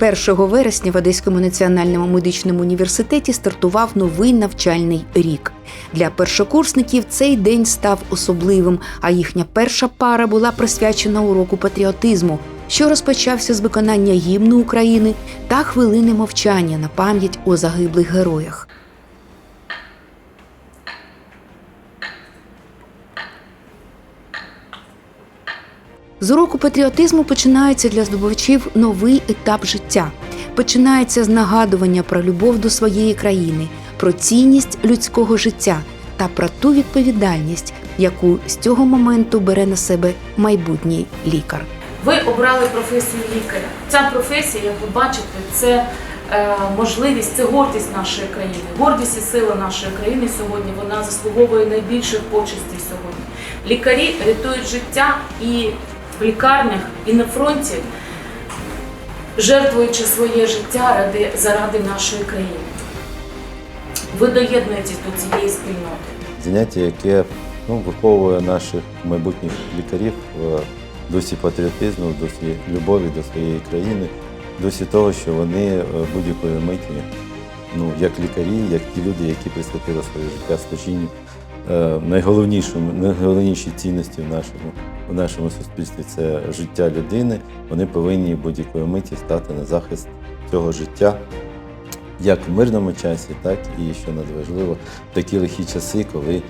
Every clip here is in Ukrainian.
1 вересня в Одеському національному медичному університеті стартував новий навчальний рік. Для першокурсників цей день став особливим, а їхня перша пара була присвячена уроку патріотизму, що розпочався з виконання гімну України та хвилини мовчання на пам'ять о загиблих героях. З уроку патріотизму починається для здобувачів новий етап життя. Починається з нагадування про любов до своєї країни, про цінність людського життя та про ту відповідальність, яку з цього моменту бере на себе майбутній лікар. Ви обрали професію лікаря. Ця професія, як ви бачите, це е, можливість, це гордість нашої країни. Гордість і сила нашої країни сьогодні вона заслуговує найбільших почестей сьогодні. Лікарі рятують життя і в лікарнях, і на фронті, жертвуючи своє життя ради, заради нашої країни. Ви доєднуєтесь до цієї спільноти. Заняття, яке ну, виховує наших майбутніх лікарів в дусі патріотизму, в дусі любові до своєї країни, в дусі того, що вони е, будь-якої миті, ну, як лікарі, як ті люди, які присвятили своє життя служінню, е, найголовніші цінності в нашому, в нашому суспільстві це життя людини. Вони повинні будь-якої миті стати на захист цього життя як в мирному часі, так і що надважливо, в такі лихі часи, коли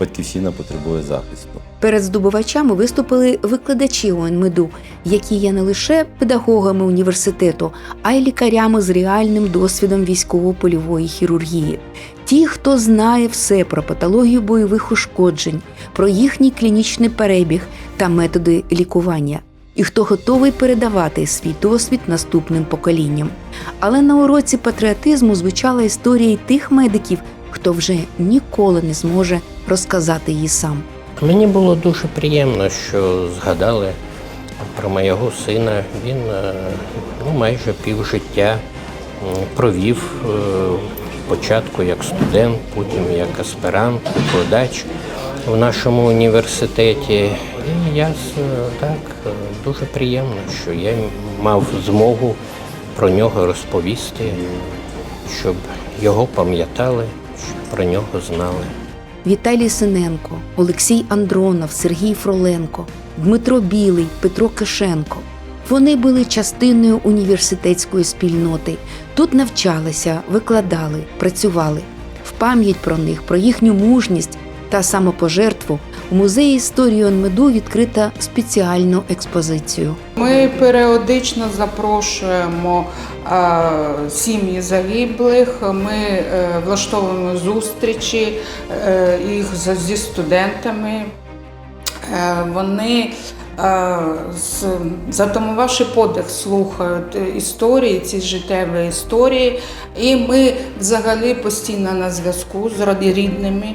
батьківщина потребує захисту. Перед здобувачами виступили викладачі ОНМЕДу, які є не лише педагогами університету, а й лікарями з реальним досвідом військово-польової хірургії. Ті, хто знає все про патологію бойових ушкоджень, про їхній клінічний перебіг та методи лікування, і хто готовий передавати свій досвід наступним поколінням. Але на уроці патріотизму звучала історія й тих медиків, хто вже ніколи не зможе розказати її сам. Мені було дуже приємно, що згадали про моєго сина. Він е, ну, майже півжиття провів е, спочатку як студент, потім як аспірант, викладач в нашому університеті. І я з- так е, дуже приємно, що я мав змогу про нього розповісти, щоб його пам'ятали, щоб про нього знали. Віталій Синенко, Олексій Андронов, Сергій Фроленко, Дмитро Білий, Петро Кишенко. Вони були частиною університетської спільноти. Тут навчалися, викладали, працювали. В пам'ять про них, про їхню мужність та самопожертву у музеї історії ОНМЕДу відкрита спеціальну експозицію. Ми періодично запрошуємо е, сім'ї загиблих. Ми е, влаштовуємо зустрічі е, їх зі студентами. Вони, затамувавши подих, слухають історії, ці життєві історії. І ми взагалі постійно на зв'язку з рідними.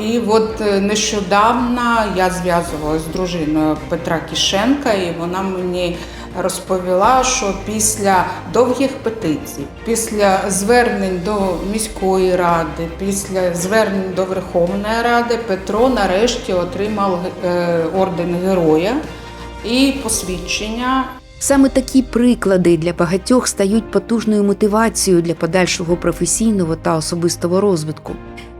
І от е, нещодавно я зв'язувалася з дружиною Петра Кішенка, і вона мені розповіла, що після довгих петицій, після звернень до міської ради, після звернень до Верховної Ради, Петро нарешті отримав е, орден героя і посвідчення. Саме такі приклади для багатьох стають потужною мотивацією для подальшого професійного та особистого розвитку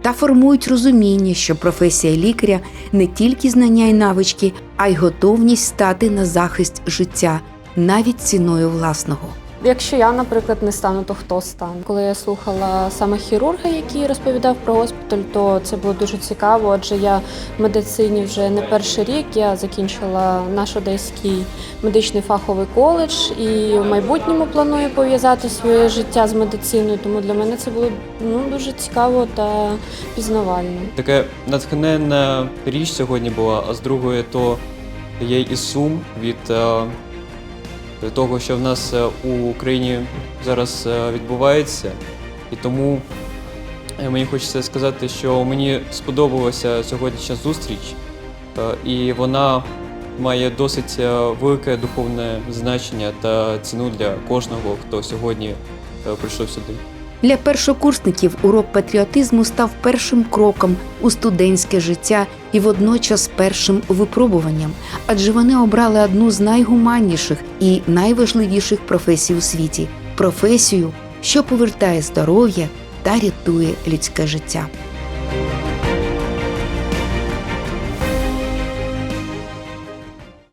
та формують розуміння, що професія лікаря не тільки знання і навички, а й готовність стати на захист життя навіть ціною власного. Якщо я, наприклад, не стану, то хто стане? Коли я слухала саме хірурга, який розповідав про госпіталь, то це було дуже цікаво. Адже я в медицині вже не перший рік. Я закінчила наш одеський медичний фаховий коледж і в майбутньому планую пов'язати своє життя з медициною. Тому для мене це було ну дуже цікаво та пізнавально. Така натхненна річ сьогодні була, а з другої то є і сум від того, що в нас е, у Україні зараз е, відбувається. І тому е, мені хочеться сказати, що мені сподобалася сьогоднішня зустріч, і вона має досить велике духовне значення та ціну для кожного, хто сьогодні прийшов сюди. Для першокурсників урок патріотизму став першим кроком у студентське життя і водночас першим випробуванням, адже вони обрали одну з найгуманніших і найважливіших професій у світі професію, що повертає здоров'я та рятує людське життя.